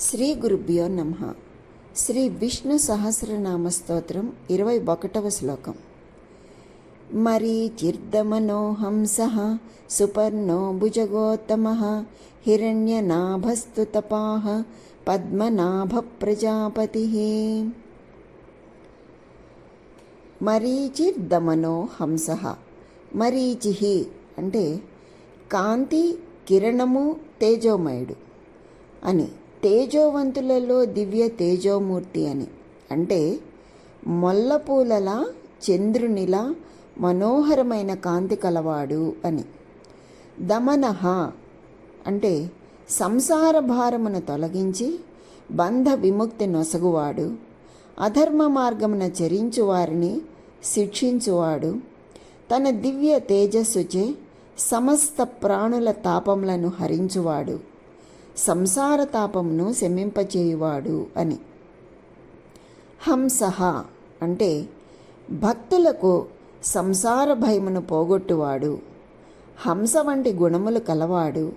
శ్రీ గురుభ్యో నమ. శ్రీ విష్ణు సహస్రనామ స్తోత్రం ఇరవై ఒకటవ శ్లోకం. మరీచిర్దమనోహంస సుపర్ణో భుజగోత్తమ హిరణ్యనాభస్తు తపాహ పద్మనాభ ప్రజాపతి మరీచిర్దమనో హంస మరీచి అంటే కాంతి కిరణము తేజోమయుడు అని. తేజోవంతులలో దివ్య తేజోమూర్తి అని. అంటే మొల్లపూలలా చంద్రునిలా మనోహరమైన కాంతి కలవాడు అని. దమనహ అంటే సంసార భారమును తొలగించి బంధ విముక్తి నొసగువాడు. అధర్మ మార్గమున చరించు వారిని శిక్షించువాడు. తన దివ్య తేజస్సుచే సమస్త ప్రాణుల తాపములను హరించువాడు. సంసార తాపమును శమింపచేయువాడు అని. హంసహ అంటే భక్తులకు సంసార భయమును పోగొట్టువాడు. హంస వంటి గుణములు కలవాడు.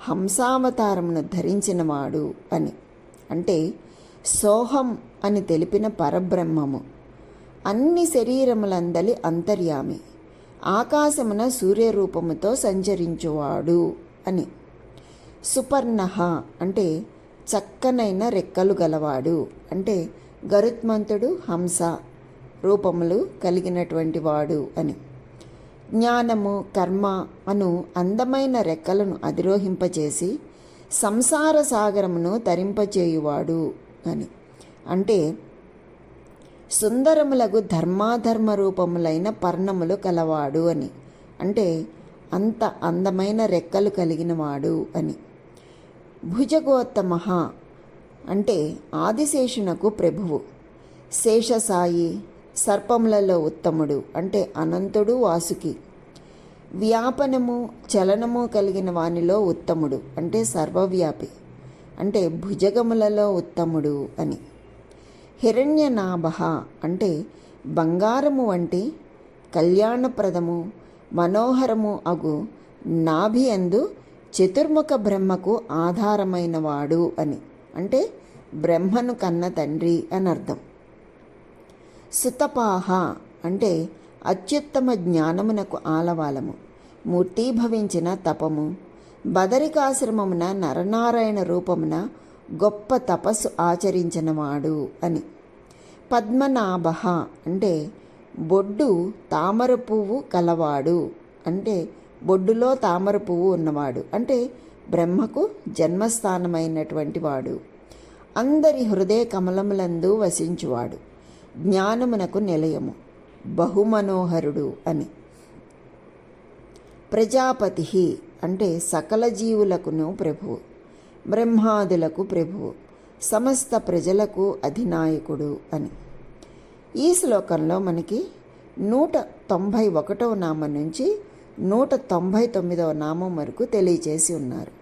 హంసావతారమును ధరించినవాడు అని. అంటే సోహం అని తెలిపిన పరబ్రహ్మము. అన్ని శరీరములందలి అంతర్యామి. ఆకాశమున సూర్యరూపముతో సంచరించువాడు అని. సుపర్ణహ అంటే చక్కనైన రెక్కలు గలవాడు. అంటే గరుత్మంతుడు హంస రూపములు కలిగినటువంటి వాడు అని. జ్ఞానము కర్మ అను అందమైన రెక్కలను అధిరోహింపచేసి సంసార సాగరమును తరింపచేయువాడు అని. అంటే సుందరములకు ధర్మాధర్మ రూపములైన పర్ణములు కలవాడు అని. అంటే అంత అందమైన రెక్కలు కలిగినవాడు అని. భుజగోత్తమ అంటే ఆదిశేషునకు ప్రభువు. శేషసాయి సర్పములలో ఉత్తముడు అంటే అనంతుడు వాసుకి. వ్యాపనము చలనము కలిగిన వానిలో ఉత్తముడు అంటే సర్వవ్యాపి అంటే భుజగములలో ఉత్తముడు అని. హిరణ్యనాభ అంటే బంగారము వంటి కళ్యాణప్రదము మనోహరము అగు నాభి అందు చతుర్ముఖ బ్రహ్మకు ఆధారమైన వాడు అని. అంటే బ్రహ్మను కన్న తండ్రి అని అర్థం. సుతపాహ అంటే అత్యుత్తమ జ్ఞానమునకు ఆలవాలము. మూర్తీభవించిన తపము. బదరికాశ్రమమున నరనారాయణ రూపమున గొప్ప తపస్సు ఆచరించినవాడు అని. పద్మనాభ అంటే బొడ్డు తామర పువ్వు కలవాడు. అంటే బొడ్డులో తామర పువ్వు ఉన్నవాడు. అంటే బ్రహ్మకు జన్మస్థానమైనటువంటి వాడు. అందరి హృదయ కమలములందు వసించువాడు. జ్ఞానమునకు నిలయము. బహుమనోహరుడు అని. ప్రజాపతి అంటే సకల జీవులకును ప్రభువు బ్రహ్మాదులకు ప్రభువు సమస్త ప్రజలకు అధినాయకుడు అని. ఈ శ్లోకంలో మనకి నూట తొంభై ఒకటవ నామ నుంచి నూట తొంభై తొమ్మిదవ నామం వరకు తెలియజేసి ఉన్నారు.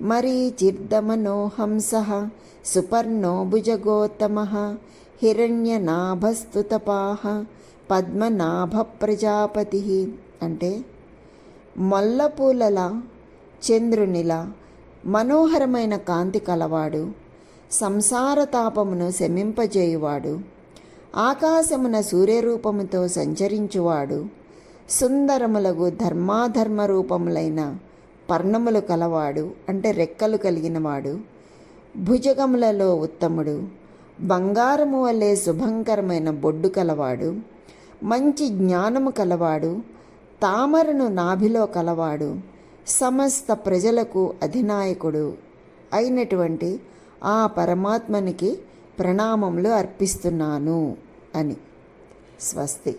మరి చిర్దమనో హంస సుపర్ణో భుజగోత్తమ హిరణ్యనాభస్తుతపాహ పద్మనాభ ప్రజాపతి అంటే మల్లపూలల చంద్రునిలా మనోహరమైన కాంతి కలవాడు సంసార తాపమును శమింపజేయువాడు ఆకాశమున సూర్యరూపముతో సంచరించువాడు సుందరములకు ధర్మాధర్మ రూపములైన పర్ణములు కలవాడు అంటే రెక్కలు కలిగినవాడు భుజగములలో ఉత్తముడు బంగారము వలె శుభంకరమైన బొడ్డు కలవాడు మంచి జ్ఞానము కలవాడు తామరను నాభిలో కలవాడు సమస్త ప్రజలకు అధినాయకుడు అయినటువంటి ఆ పరమాత్మనికి ప్రణామములు అర్పిస్తున్నాను అని. స్వస్తి.